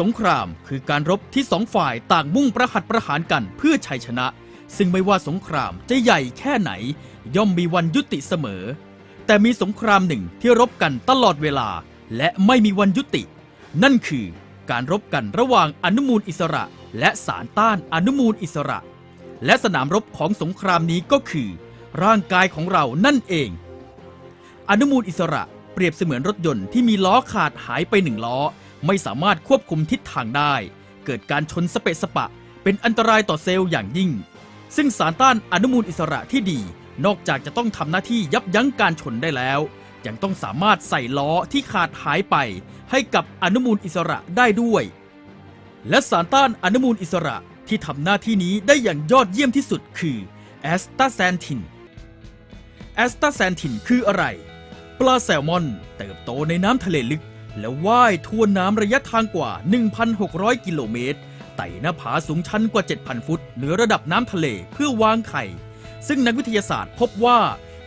สงครามคือการรบที่สองฝ่ายต่างมุ่งประหัตประหารกันเพื่อชัยชนะ ซึ่งไม่ว่าสงครามจะใหญ่แค่ไหน ย่อมมีวันยุติเสมอ แต่มีสงครามหนึ่งที่รบกันตลอดเวลา และไม่มีวันยุติ นั่นคือการรบกันระหว่างอนุมูลอิสระ และสารต้านอนุมูลอิสระ และสนามรบของสงครามนี้ก็คือ ร่างกายของเรานั่นเอง อนุมูลอิสระเปรียบเสมือนรถยนต์ที่มีล้อขาดหายไปหนึ่งล้อ ไม่สามารถควบคุมทิศทางได้ เกิดการชนสเปะสปะ เป็นอันตรายต่อเซลล์อย่างยิ่ง ซึ่งสารต้านอนุมูลอิสระที่ดี นอกจากจะต้องทำหน้าที่ยับยั้งการชนได้แล้ว ยังต้องสามารถใส่ล้อที่ขาดหายไป ให้กับอนุมูลอิสระได้ด้วย และสารต้านอนุมูลอิสระที่ทำหน้าที่นี้ได้อย่างยอดเยี่ยมที่สุดคือแอสตาแซนทินแอสตาแซนทินคืออะไร ปลาแซลมอนเติบโตในน้ำทะเลลึก และว่ายทวนน้ำระยะทางกว่า 1,600 กิโลเมตร ไต่หน้าผาสูงชันกว่า 7,000 ฟุต เหนือระดับน้ำทะเลเพื่อวางไข่ ซึ่งนักวิทยาศาสตร์พบว่า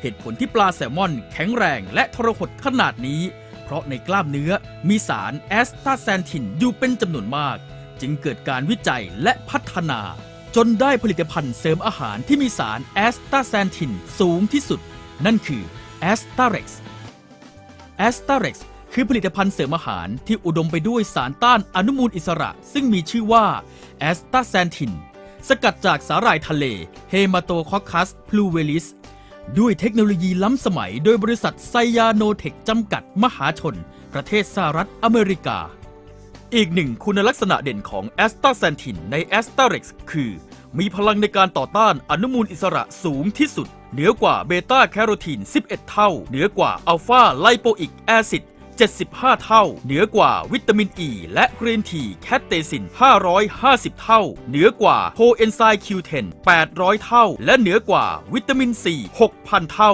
เหตุผลที่ปลาแซลมอนแข็งแรงและทรหดขนาดนี้ เพราะในกล้ามเนื้อมีสารแอสตาแซนทินอยู่เป็นจำนวนมาก จึงเกิดการวิจัยและพัฒนา จนได้ผลิตภัณฑ์เสริมอาหารที่มีสารแอสตาแซนทินสูงที่สุด นั่นคือแอสตาเร็กซ์แอสตาเร็กซ์ คือผลิตภัณฑ์เสริมอาหารที่อุดมไปด้วยสารต้านอนุมูลอิสระ ซึ่งมีชื่อว่าแอสตาแซนทิน สกัดจากสาหร่ายทะเลเฮมาโตคอคัสพลูเวลิสด้วยเทคโนโลยีล้ำสมัยโดยบริษัทไซยาโนเทคจำกัดมหาชน ประเทศสหรัฐอเมริกา อีกหนึ่งคุณลักษณะเด่นของแอสตาแซนทินในแอสตาเร็กซ์คือ มีพลังในการต่อต้านอนุมูลอิสระสูงที่สุด เหนือกว่าเบต้าแคโรทีน 11 เท่า เหนือกว่าอัลฟาไลโปอิกแอซิด 75 เท่า เหนือกว่าวิตามินอ e ีและกรีนทีแคตเตซิน 550 เท่า เหนือกว่าโคเอนไซม์ Q10 800 เท่า และเหนือกว่าวิตามินซี6,000 เท่า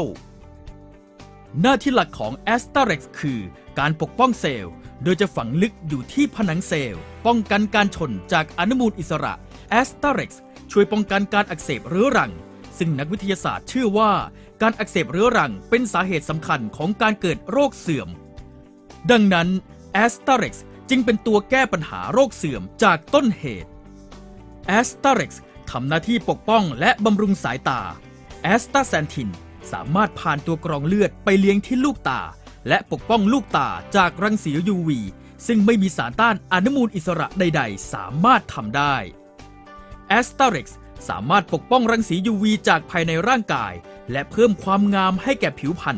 หน้าที่หลักของ a s t a r e x คือการปกป้องเซลล์ โดยจะฝังลึกอยู่ที่ผนังเซลล์ ป้องกันการชนจากอนุมูลอิสระ a s t a r e x ช่วยป้องกันการอักเสบเรื้อรัง ซึ่งนักวิทยาศาสตร์เชื่อว่า การอักเสบเรื้อรังเป็นสาเหตุสำคัญของการเกิดโรคเสื่อม ดังนั้น a s t a r e x จึงเป็นตัวแก้ปัญหาโรคเสื่อมจากต้นเหตุ a s t a r e x ทำหน้าที่ปกป้องและบำรุงสายตา a s t a z a n t i n สามารถผ่านตัวกรองเลือดไปเลี้ยงที่ลูกตา และปกป้องลูกตาจากรังสี UV ซึ่งไม่มีสารต้านอนุมูลอิสระใด ๆ สามารถทำได้ a s t a r e x สามารถปกป้องรังสี UV จากภายในร่างกาย และเพิ่มความงามให้แก่ผิวพรรณ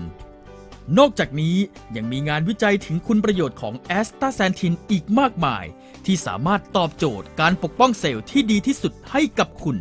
นอกจากนี้ยังมีงานวิจัยถึงคุณประโยชน์ของแอสตาแซนทินอีกมากมาย ที่สามารถตอบโจทย์การปกป้องเซลล์ที่ดีที่สุดให้กับคุณ